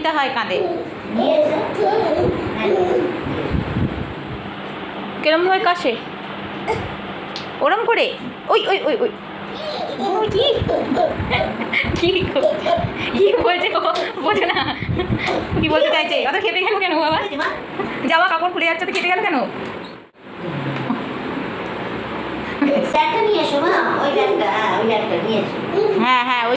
দিতে হয় কাঁধে। কিরম হয় কাশে? ওরম করে? ওই ওই ওই ওই। ও, কি কি কি বলছে ও? বোঝে না। কি বলতে চাইছে? অত খেতে গেল কেন বাবা? কাপড় খুলে যাচ্ছে তো খেতে গেল কেন? হ্যাঁ হ্যাঁ হ্যাঁ ওই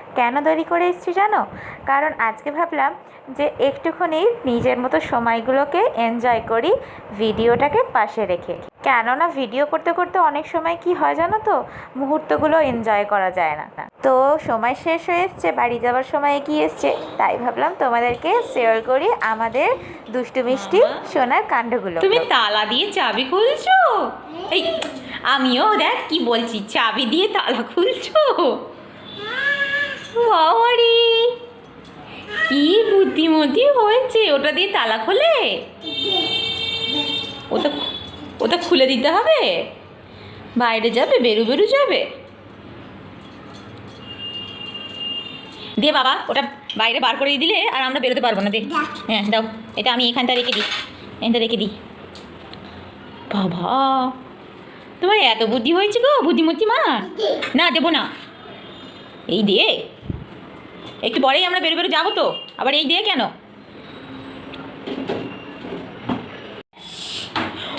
কেন দেরি করে এসেছি জানো? কারণ আজকে ভাবলাম যে একটুখানি নিজের মতো সময়গুলোকে এনজয় করি ভিডিওটাকে পাশে রেখে। কেননা ভিডিও করতে করতে অনেক সময় কি হয় জানো তো? মুহূর্তগুলো এনজয় করা যায় না। তো সময় শেষ হয়ে এসছে বাড়ি যাওয়ার সময় এগিয়ে এসছে। তাই ভাবলাম তোমাদেরকে শেয়ার করি আমাদের দুষ্টু মিষ্টি সোনার কাণ্ডগুলো। তুমি তালা দিয়ে চাবি খুলছো? এই আমিও দেখ কি বলছি চাবি দিয়ে তালা খুলছো? বুদ্ধিমতী হয়েছে। ওটা দিয়ে তালা খোলে? ওটা ওটা খুলে দিতে হবে? বাইরে যাবে বেরু বেরু যাবে। দে বাবা ওটা বাইরে বার করে দিলে আর আমরা বেরোতে পারব না দে। হ্যাঁ দাও। এটা আমি এখানটা রেখে দিই। এখানটা রেখে দিই। বাবা তোমার এত বুদ্ধি হয়েছে গো বুদ্ধিমতী মা না দেবো না। এই দিয়ে একটু পরেই আমরা বেরো বেরো যাব তো। আবার এই দিয়ে কেন?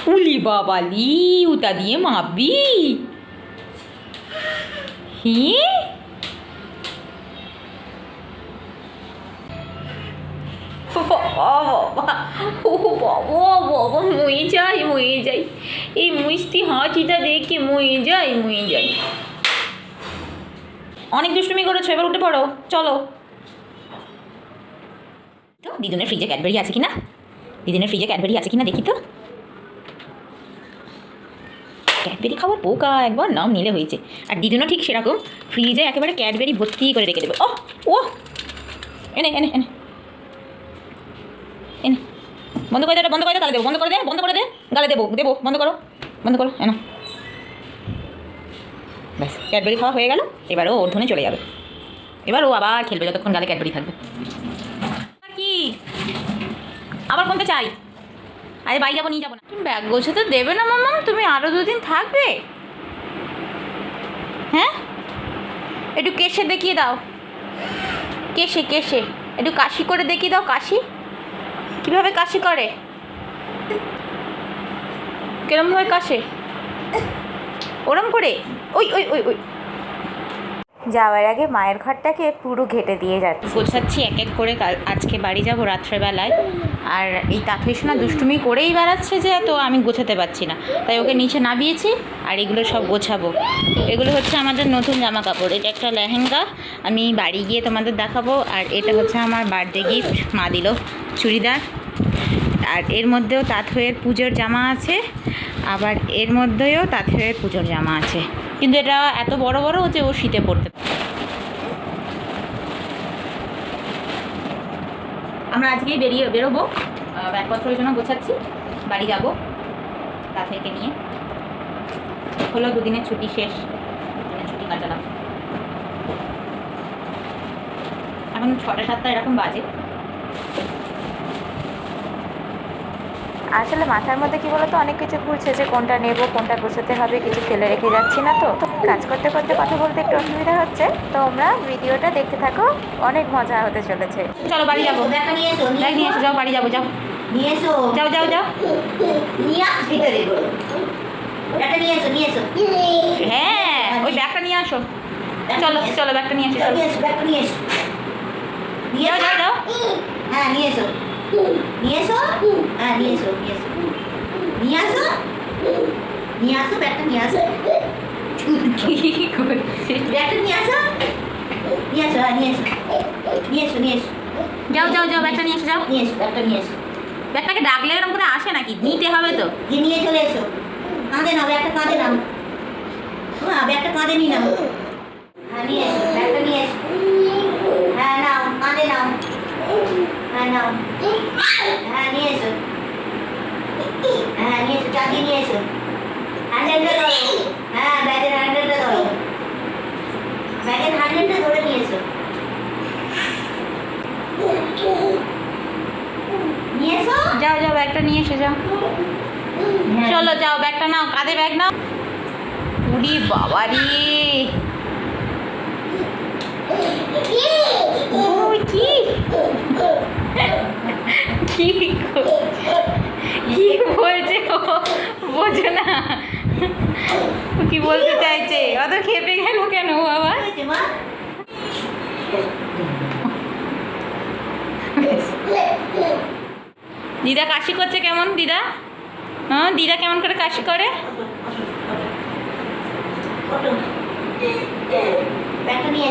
উলি বাবালি উতা দিয়ে মাপবি। হি? বাবা মরে যাই মরে যাই। এই মিষ্টি হাঁচিটা দেখে মরে যাই মরে যাই। অনেক দুষ্টুমি করেছ, এবার উঠে পড়ো, চলো। দিদুনের ফ্রিজে ক্যাডবেরি আছে কি না ফ্রিজে ক্যাডবেরি আছে কি না দেখি তো। ক্যাডবেরি খাওয়ার পোকা একবার নাম নিলে হয়েছে। আর দিদুনও ঠিক সেরকম ফ্রিজে একেবারে ক্যাডবেরি ভর্তি করে রেখে দেবে। ও ও এনে এনে এনে। এনে। বন্ধ করে দে বন্ধ করে দে গালে দেবো। বন্ধ করে দে, বন্ধ করে দে, গালে দেবো দেবো, বন্ধ করো বন্ধ করো, এনো। ব্যাস ক্যাডবেরি খাওয়া হয়ে গেল, এবার ও ওর ধনে চলে যাবে। এবার ও আবার খেলবে, যতক্ষণ গালে ক্যাডবেরি থাকবে। আবার কোনটা চাই। আরে বাড়ি যাব, নিয়ে যাব না। তুমি ব্যাগ গোছাতে দেবে না মামা? তুমি আরও দুদিন থাকবে। হ্যাঁ? একটু কেশে দেখিয়ে দাও। কেশে কেশে। একটু কাশি করে দেখিয়ে দাও, কাশি। কীভাবে কাশি করে? কেরম হয় কাশে? ওরম করে? ওই ওই ওই ওই। যাওয়ার আগে মায়ের ঘরটাকে পুরো ঘেটে দিয়ে যাচ্ছে। গোছাচ্ছি, এক এক করে আজকে বাড়ি যাব রাত্রেবেলায়। আর এই তাঁতই সোনা দুষ্টুমি করেই বেড়াচ্ছে যে, তো আমি গোছাতে পারছি না। তাই ওকে নিচে নামিয়েছি, আর এগুলো সব গোছাবো। এগুলো হচ্ছে আমাদের নতুন জামা কাপড় এটা একটা লেহেঙ্গা। আমি বাড়ি গিয়ে তোমাদের দেখাবো। আর এটা হচ্ছে আমার বার্থডে গিফট মা দিল চুড়িদার। আর এর মধ্যেও তাঁত তাঁতহয়ের পুজোর জামা আছে। আবার এর মধ্যেও তাঁত তাঁতহয়ের পুজোর জামা আছে। কিন্তু এটা এত বড় বড় যে ও শীতে পড়তে আমরা আজকেই বেরিয়ে বেরোবো। ব্যাগপত্রের জন্য গোছাচ্ছি। বাড়ি যাব। রাফেলকে নিয়ে। হলো দুদিনের ছুটি শেষ। দুদিনের ছুটি কাটালাম। এখন ছটা সাতটা এরকম বাজে। আসলে মাথার মধ্যে কি বলতো অনেক কিছু ঘুরছে যে কোনটা নেব কোনটা গোছাতে হবে কিছু ফেলে রেখে যাচ্ছি না তো। কাজ করতে করতে কথা বলতে একটু অসুবিধা হচ্ছে তোমরা ভিডিওটা দেখতে থাকো অনেক মজা হতে চলেছে। চলো বাড়ি যাব। নিয়ে এসো নিয়ে এসো। যাও বাড়ি যাব যাও। নিয়ে এসো। যাও যাও যাও। নিয়ে ভিতরে ব্যাগটা নিয়ে এসো নিয়ে এসো। হ্যাঁ ওই ব্যাগটা নিয়ে আসো। চলো চলো ব্যাগটা নিয়ে আসো চলো। নিয়ে এসো ব্যাগটা নিয়ে এসো। নিয়ে যাও যাও। হ্যাঁ নিয়ে এসো। নিয়ে এসো হ্যাঁ নিয়ে এসো নিয়ে এসো নিয়ে আসো নিয়ে আসো ব্যাগটা নিয়ে আসো ব্যাগটা নিয়ে আসো নিয়ে আসো হ্যাঁ নিয়ে এসো নিয়ে এসো নিয়ে এসো যাও যাও যাও ব্যাগটা নিয়ে এসো যাও। নিয়ে এসো ব্যাগটা নিয়ে এসো ব্যাগটাকে ডাকলে এরকম করে আসে নাকি? নিতে হবে তো। নিয়ে চলে এসো। কাঁধে নাও ব্যাগটা কাঁধে নাও। হ্যাঁ ব্যাগটা কাঁধে নিয়ে নাও। হ্যাঁ নিয়ে এসো ব্যাগটা নিয়ে এসো। হ্যাঁ নাও কাঁধে নাও। হ্যাঁ নাও হ্যাঁ নিয়ে এসো হ্যাঁ নিয়ে এসো চাবি নিয়ে এসো হ্যান্ডেলটা ধরো হ্যাঁ ব্যাগের হ্যান্ডেলটা ধরো ব্যাগের হ্যান্ডেলটা ধরে নিয়ে এসো নিয়ে এসো যাও যাও ব্যাগটা নিয়ে এসে যাও। চলো যাও ব্যাগটা নাও কাঁধে ব্যাগ নাও। উড়ি বাবারি। কি বলছে ও বোঝো না কি বলতে চাইছে অত খেপে গেল কেন মা দিদা কাশি করছে কেমন দিদা হ্যাঁ দিদা কেমন করে কাশি করে নিয়ে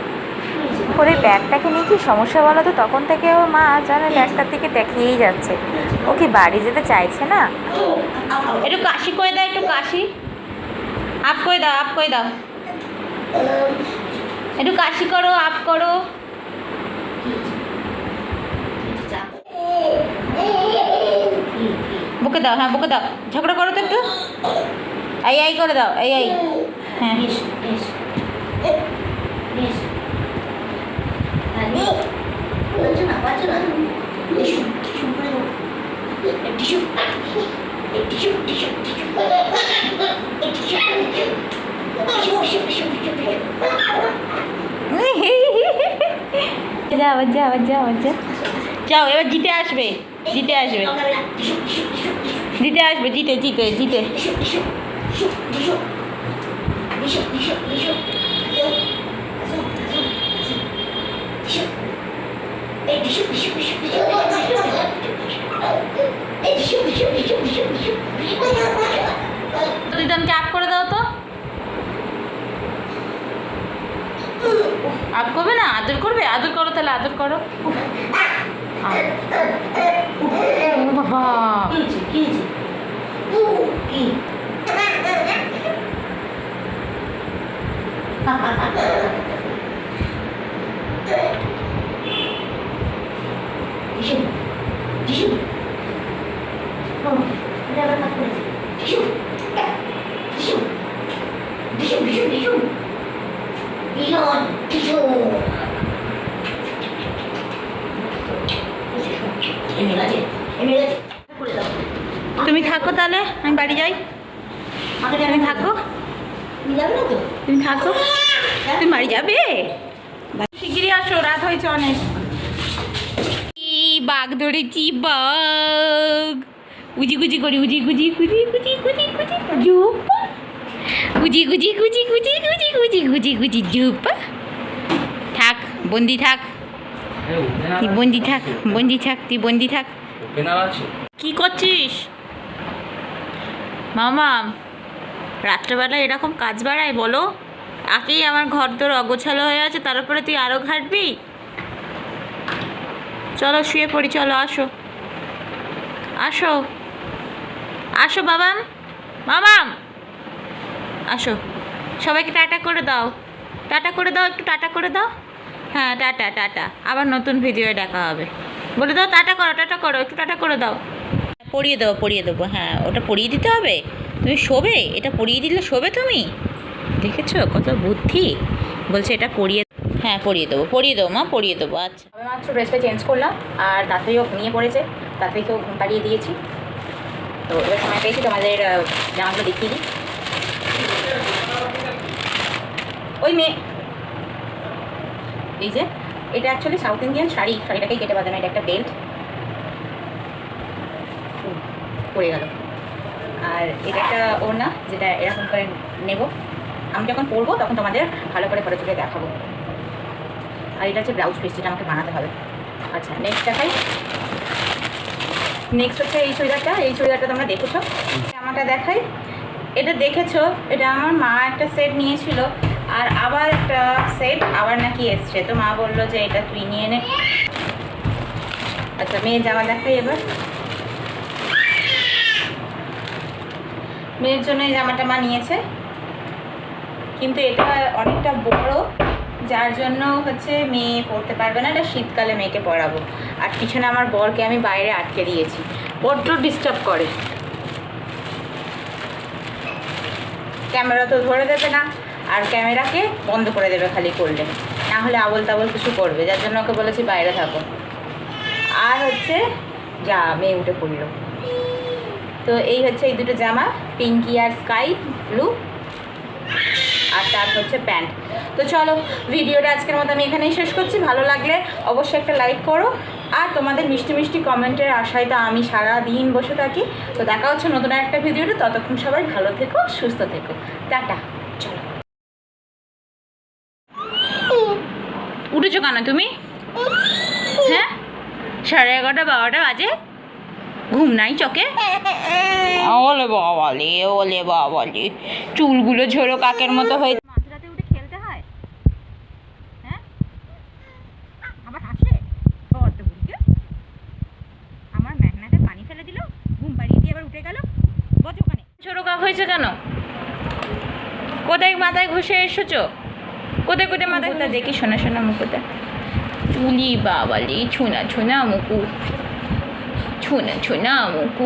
এই ব্যাগটাকে নিয়ে কি সমস্যা বলো তো? তখন থেকে ওর মা যেন ব্যাগটার দিকে দেখিয়েই যাচ্ছে। ও কি বাড়ি যেতে চাইছে না? একটু কাশি করে দাও, একটু কাশি। আপ করে দাও, আপ করে দাও। একটু কাশি করো, আপ করো। বুকে দাও হ্যাঁ বুকে দাও। ঝগড়া করো তো একটু। এই এই করে দাও এই এই হ্যাঁ। যাও যাও যাও যাও। যাও, এবার জিতে আসবে জিতে আসবে। জিতে আসবে, জিতে জিতে জিতে। দিদানকে আপ করে দাও তো আপ করবে না আদর করবে আদর করো তাহলে আদর করো বাবা তুমি থাকো তাহলে আমি বাড়ি যাই তুমি থাকো যাবে না তো তুমি থাকো তুমি বাড়ি যাবে শিগগিরই আসো রাত হয়েছে অনেক কি বাঘ ধরেছি বাঘ উজি গুজি করি উজি গুজি গুজি গুজি গুজি গুজি জুপ গুজি গুজি গুজি গুজি গুজি গুজি গুজি গুজি জুপ থাক বন্দি থাক তুই বন্দি থাক বন্দি থাক তুই বন্দি থাক কি করছিস মামা রাত্রেবেলা এরকম কাজ বাড়ায় বলো আগেই আমার ঘর তোর অগোছালো হয়ে আছে, তার উপরে তুই আরও ঘাটবি? চলো, শুয়ে পড়ি, চলো, আসো। আসো। আসো, বাবাম। মামাম আসো। সবাইকে টাটা করে দাও। টাটা করে দাও, একটু টাটা করে দাও। হ্যাঁ টাটা টাটা। আবার নতুন ভিডিও দেখা হবে। বলে দাও, টাটা করো টাটা করো, একটু টাটা করে দাও। পরিয়ে দেবো পরিয়ে দেবো হ্যাঁ ওটা পরিয়ে দিতে হবে? তুমি শোবে? এটা পরিয়ে দিলে শোবে তুমি? দেখেছ? কত বুদ্ধি। বলছে এটা পরিয়ে হ্যাঁ পরিয়ে দেবো পরিয়ে দেবো মা, পরিয়ে দেবো আচ্ছা। আমি মাত্র ড্রেসটা চেঞ্জ করলাম, আর তাতেই ও ঘুমিয়ে পড়েছে তাড়াতাড়িকেও ঘুম পাড়িয়ে দিয়েছি। তো এবার সময় পেয়েছি তোমাদের জামাগুলো দেখিয়ে দিই। ওই মেয়ে। এই যে, এটা অ্যাকচুয়ালি সাউথ ইন্ডিয়ান শাড়ি, শাড়িটাকেই কেটে বাঁধানো, এটা একটা বেল্ট পড়ে গেল। আর এটা একটা ওড়না, যেটা এরকম করে নেব। আমি যখন পরবো তখন তোমাদের ভালো করে পরে তুলে দেখাবো। আর এটা হচ্ছে ব্লাউজ পিস যেটা আমাকে বানাতে হবে। আচ্ছা নেক্সট দেখাই। নেক্সট হচ্ছে এই চুড়িদারটা। এই চুড়িদারটা তোমরা দেখেছ? জামাটা দেখাই। এটা দেখেছ? এটা আমার মা একটা সেট নিয়েছিল। আর আবার একটা সেট আবার নাকি এসছে। তো মা বলল যে এটা তুই নিয়ে নে। আচ্ছা মেয়ের জামা দেখাই এবার। মেয়ের জন্য এই জামাটা মা নিয়েছে। কিন্তু এটা অনেকটা বড়, যার জন্য হচ্ছে মেয়ে পরতে পারবে না, এটা শীতকালে মেয়েকে পরাবো আর পিছনে আমার বরকে আমি বাইরে আটকে দিয়েছি। বড্ড ডিস্টার্ব করে। ক্যামেরা তো ধরে দেবে না, আর ক্যামেরাকে বন্ধ করে দেবে খালি করলে। না হলে আবল তাবল কিছু করবে, যার জন্য ওকে বলেছি বাইরে থাকো। আর হচ্ছে, যা, মেয়ে উঠে পড়ল। তো এই হচ্ছে এই দুটো জামা, পিঙ্কি আর স্কাই ব্লু। আর তার হচ্ছে প্যান্ট। তো চলো, ভিডিওটা আজকের মতো আমি এখানেই শেষ করছি। ভালো লাগলে অবশ্যই একটা লাইক করো। আর তোমাদের মিষ্টি মিষ্টি কমেন্টের আশায় তো আমি সারা দিন বসে থাকি। তো দেখা হচ্ছে নতুন একটা ভিডিওতে। ততক্ষণ সবাই ভালো থেকো, সুস্থ থেকো। টাটা, চলো। উঠেছো কেন তুমি? হ্যাঁ? সাড়ে এগারোটা, বারোটা বাজে? ঘুম নাই চোখে? ওলে বাবালে ওলে বাবালে চুলগুলো ঝোড়ো কাকের মতো হয়ে মাঝরাতে উঠে খেলতে হয়? হ্যাঁ? আবার হাসে বড্ড বুড়িকে। আমার পানি ফেলে দিল ঘুম পাড়িয়ে দিয়ে আবার উঠে গেল। বজ ওখানে। ছোটো কাক হয়েছে কেন? কোথায় মাথায় ঘষে এসেছ? কোথায় কোথায় মাথায় কোথায় দেখি শোনা শোনা মুকুটা চুলি বাবালি ছুনা ছুনা ছোনা মুকু ছোনা ছোনা মুকু